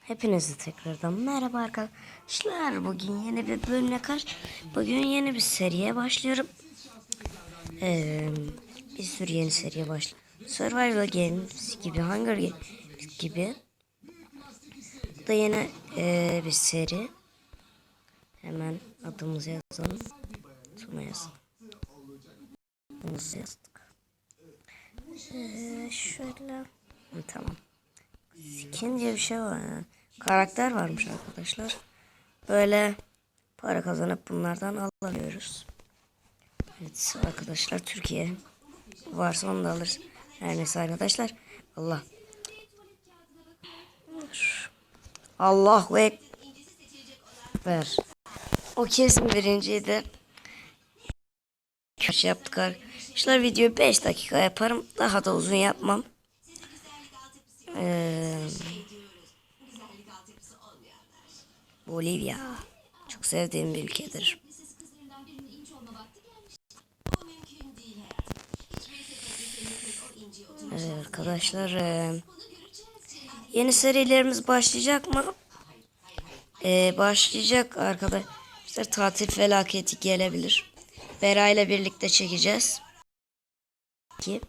Hepinize tekrardan merhaba arkadaşlar. Bugün yeni bir bölümle karşı. Bugün yeni bir seriye başlıyorum. Ee, bir sürü yeni seriye başlıyorum. Survival Games gibi, Hunger Games gibi. Bu da yeni ee, bir seri. Hemen adımızı yazalım. Tuna yazalım. Adımızı yazdık. Ee, şöyle. Tamam. Skin diye bir şey var. ya. Karakter varmış arkadaşlar. Böyle para kazanıp bunlardan alabiliyoruz. Evet arkadaşlar Türkiye varsa onu da alırız. Her neyse arkadaşlar. Allah. Allahu Ekber. O kesin birinciydi. Kaç yaptık arkadaşlar. Videoyu 5 dakika yaparım. Daha da uzun yapmam. Ee, Bolivya. Çok sevdiğim bir ülkedir. Evet arkadaşlar e, yeni serilerimiz başlayacak mı? E, başlayacak arkadaşlar. Tatil felaketi gelebilir. Bera ile birlikte çekeceğiz. Ki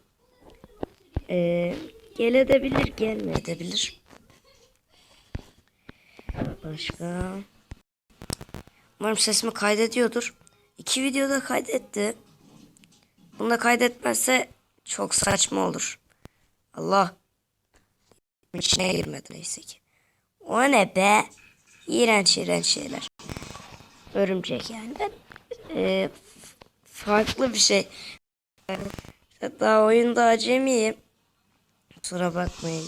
e, gelebilir, gelmeyebilir. Başka. Umarım sesimi kaydediyordur. İki videoda kaydetti. Bunda kaydetmezse çok saçma olur. Allah. İçine girmedi neyse ki. O ne be? İğrenç iğrenç şeyler. Örümcek yani. Ee, farklı bir şey. Daha oyunda acemiyim. Kusura bakmayın.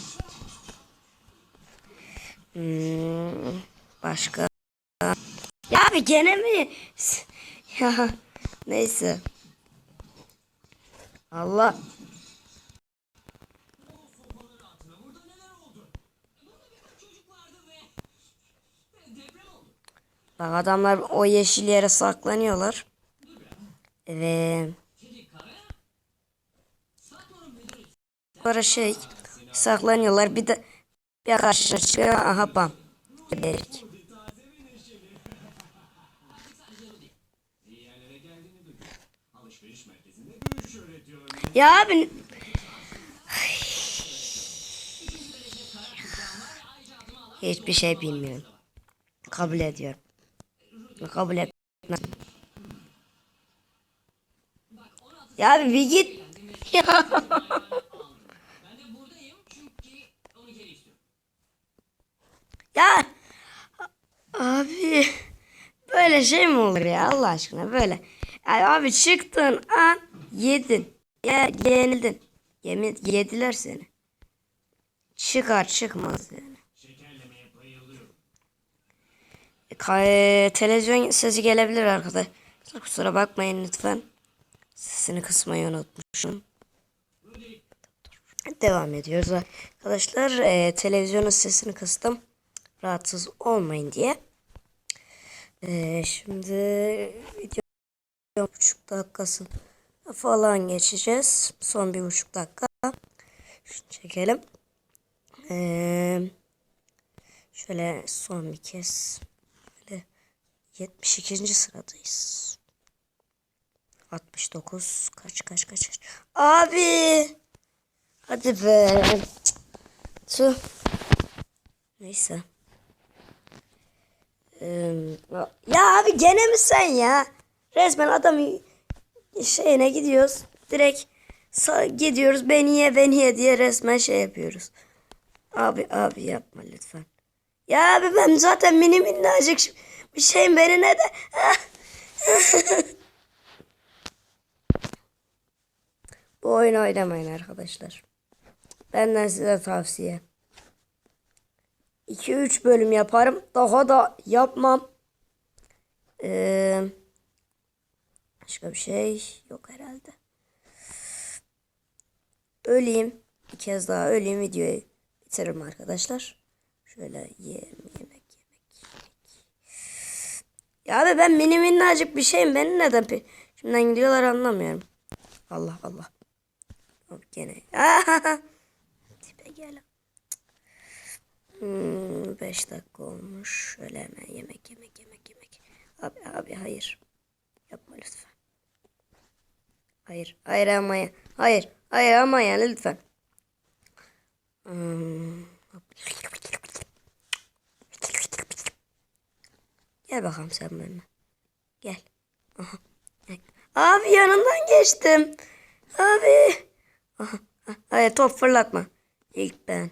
Hmm, başka. Ya abi gene mi? Ya neyse. Allah. Bak adamlar o yeşil yere saklanıyorlar. Ve sonra şey saklanıyorlar. Bir de bir karşına çıkıyor. Aha bam. Dedik. Ya abi Hiçbir şey bilmiyorum. Kabul ediyorum. Kabul etmem. Ya abi bir git. Ya. Ya abi böyle şey mi olur ya Allah aşkına böyle. Ya abi çıktın an yedin. Ya yenildin. Yemin yediler seni. Çıkar çıkmaz yani. Ka- televizyon sesi gelebilir arkadaşlar. Kusura bakmayın lütfen. Sesini kısmayı unutmuşum. Devam ediyoruz arkadaşlar. E, televizyonun sesini kıstım. Rahatsız olmayın diye. E, şimdi video buçuk dakikası falan geçeceğiz. Son bir buçuk dakika. Şunu çekelim. E, şöyle son bir kez. Böyle 72. sıradayız. 69 kaç kaç kaç kaç. Abi. Hadi be. Tüh. Neyse. Ya abi gene mi sen ya? Resmen adamı şeyine gidiyoruz. Direkt gidiyoruz beni ye beni ye diye resmen şey yapıyoruz. Abi abi yapma lütfen. Ya abi ben zaten mini minnacık bir şeyim beni ne de. Bu oyunu oynamayın arkadaşlar. Benden size tavsiye. 2-3 bölüm yaparım. Daha da yapmam. Ee, başka bir şey yok herhalde. Öleyim. Bir kez daha öleyim videoyu bitiririm arkadaşlar. Şöyle yiyelim yemek yemek yemek. Ya abi ben mini minnacık bir şeyim. Beni neden peşimden gidiyorlar anlamıyorum. Allah Allah. Gene. Tipe gel. Hmm. 5 dakika olmuş. Şöyle hemen yemek yemek yemek yemek. Abi abi hayır. Yapma lütfen. Hayır. Hayır ama ya. Hayır. Hayır ama ya lütfen. Hmm. Gel bakalım sen benimle. Gel. Abi yanından geçtim. Abi. Aha. ha, Hayır top fırlatma. İlk ben.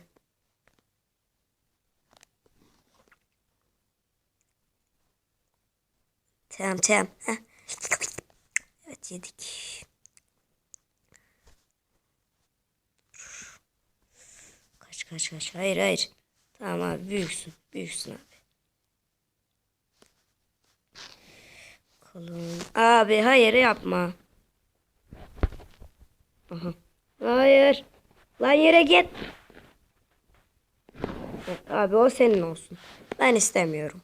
Tamam tamam. Heh. Evet yedik. Kaç kaç kaç. Hayır hayır. Tamam abi büyüksün. Büyüksün abi. Kolum. Abi hayır yapma. Aha. Hayır. Lan yere git. Abi o senin olsun. Ben istemiyorum.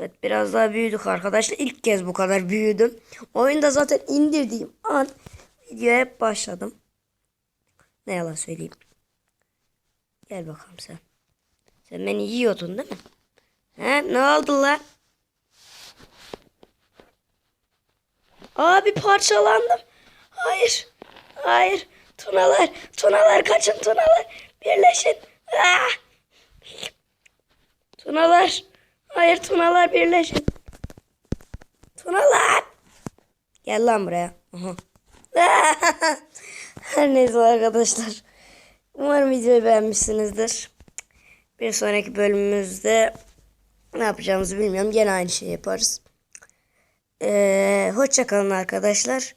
Evet biraz daha büyüdük arkadaşlar. İlk kez bu kadar büyüdüm. Oyunda zaten indirdiğim an videoya başladım. Ne yalan söyleyeyim. Gel bakalım sen. Sen beni yiyordun değil mi? He ne oldu lan? Abi parçalandım. Hayır. Hayır. Tunalar. Tunalar kaçın tunalar. Birleşin. Ah! Tunalar. Hayır tunalar birleşin. Tunalar. Gel lan buraya. Her neyse arkadaşlar. Umarım videoyu beğenmişsinizdir. Bir sonraki bölümümüzde ne yapacağımızı bilmiyorum. Gene aynı şeyi yaparız. Ee, hoşça kalın arkadaşlar.